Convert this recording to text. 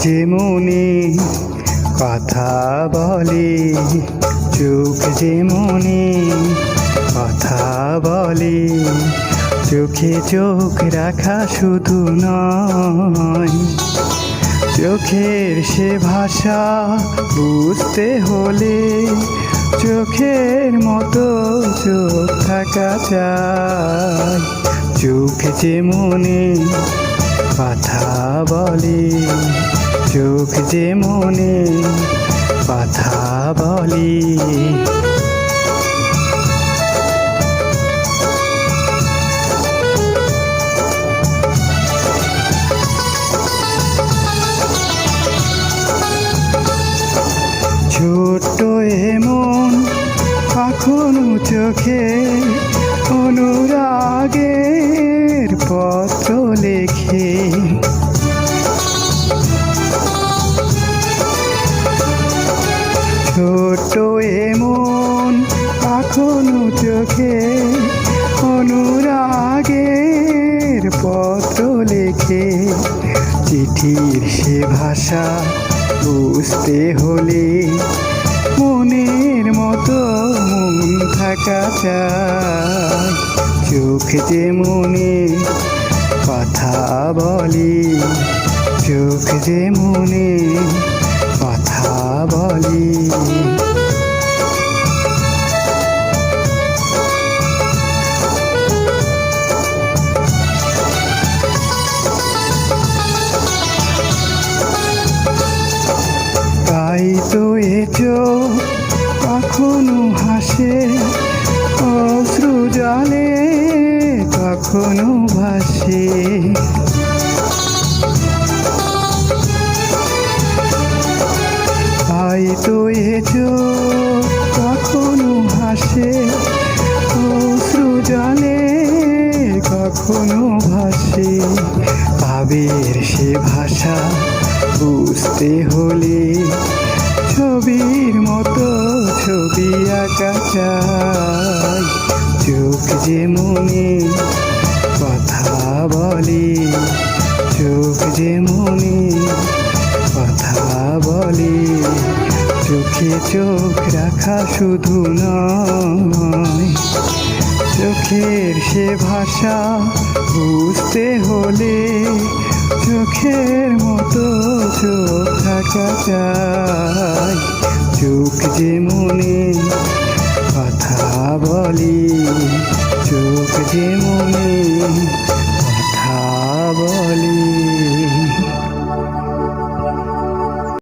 যে মনে কথা বলে, চোখ যে মনে কথা বলে, চোখে চোখ রাখা শুধু নয়। চোখের সে ভাষা বুঝতে হলে চোখের মতো চোখ থাকা চাই। চোখ যে মনে কথা বলে চোখ যে মনে কথা বলে। ছোট্ট এমন এখনও চোখে অনুরাগের পত্র লেখে। ছোট্ট এমন এখনও চোখে অনুরাগের পত্র লেখে। চিঠির সে ভাষা বুঝতে হলে মনের মতো মন থাকা চাই। চোখ মনে কথা বলি, চোখ মনে কথা বলি। তাই তো এ চোখ কখনো হাসে, অশ্রু জলে কখনো ভাসে। তাই তো এ কখনো হাসে অশ্রু জলে কখনো ভাসে। পাবের সে ভাষা বুঝতে হলে ছবির মতো ছবি আঁকা চোখ যে মনে কথা বলে, চোখ যে মনে কথা বলে, চোখে চোখ রাখা শুধু নয়, চোখের সে ভাষা বুঝতে হলে চোখের মতো চোখ থাকা চাই চোখ যে মনে যে মনে কথা বলি।